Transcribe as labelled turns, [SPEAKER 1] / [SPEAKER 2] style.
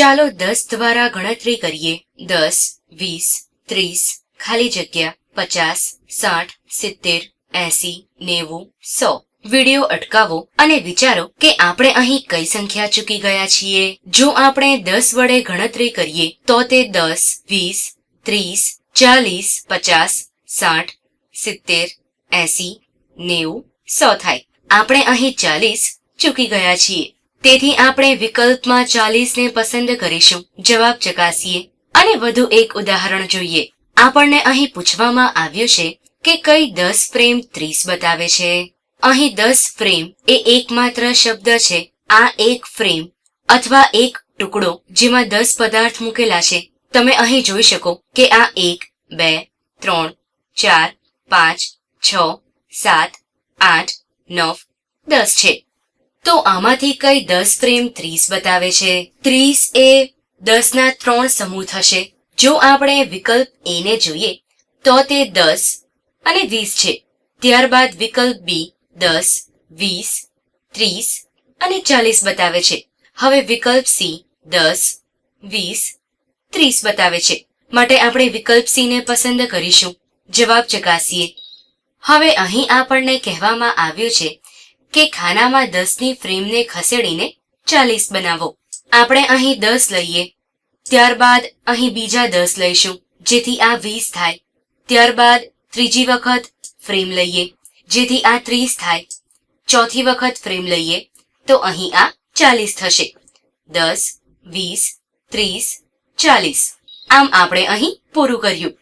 [SPEAKER 1] ચાલો દસ દ્વારા ગણતરી કરીએ. દસ, વીસ, ત્રીસ, ખાલી જગ્યા, પચાસ, સાઠ, સિત્તેર, એસી, નેવું, સો. વિડિયો અટકાવો અને વિચારો કે આપણે અહીં કઈ સંખ્યા ચૂકી ગયા છીએ. જો આપણે દસ વડે ગણતરી કરીએ, તો તે દસ, વીસ, ત્રીસ, ચાલીસ, પચાસ, સાઠ, સિત્તેર, એસી, નેવું, સો થાય. આપણે અહીં ચાલીસ ચૂકી ગયા છીએ. તેથી આપણે વિકલ્પમાં ચાલીસ ને પસંદ કરીશું. જવાબ ચકાસીએ. અને વધુ એક ઉદાહરણ જોઈએ. આપણને અહીં પૂછવામાં આવ્યું છે કે કઈ દસ ફ્રેમ ત્રીસ બતાવે છે. અહીં દસ ફ્રેમ એ એકમાત્ર શબ્દ છે. આ એક ફ્રેમ અથવા એક ટુકડો જેમાં દસ પદાર્થ મૂકેલા છે. તમે અહીં જોઈ શકો કે આ એક, બે, ત્રણ, ચાર, પાંચ, છ, સાત, આઠ, નવ, દસ છે. તો આમાંથી કઈ દસ ફ્રેમ ત્રીસ બતાવે છે? ત્રીસ એ દસ ના ત્રણ સમૂહ થશે. જો આપણે વિકલ્પ એ ને જોઈએ, તો તે દસ અને વીસ છે. ત્યારબાદ વિકલ્પ બી દસ, વીસ, ત્રીસ અને ચાલીસ બતાવે છે. હવે વિકલ્પ સી દસ, વીસ, ત્રીસ બતાવે છે. માટે આપણે વિકલ્પ સી ને પસંદ કરીશું. જવાબ ચકાસીએ. હવે અહીં આપણને કહેવામાં આવ્યું છે કે ખાનામાં દસની ફ્રેમને ખસેડીને ચાલીસ બનાવો. આપણે અહીં દસ લઈએ. ત્યારબાદ અહીં બીજા દસ લઈશું, જેથી આ વીસ થાય. ત્યારબાદ ત્રીજી વખત ફ્રેમ લઈએ, જેથી આ ત્રીસ થાય. ચોથી વખત ફ્રેમ લઈએ, તો અહીં આ ચાલીસ થશે. દસ, વીસ, ત્રીસ, ચાલીસ. આમ આપણે અહીં પૂરું કર્યું.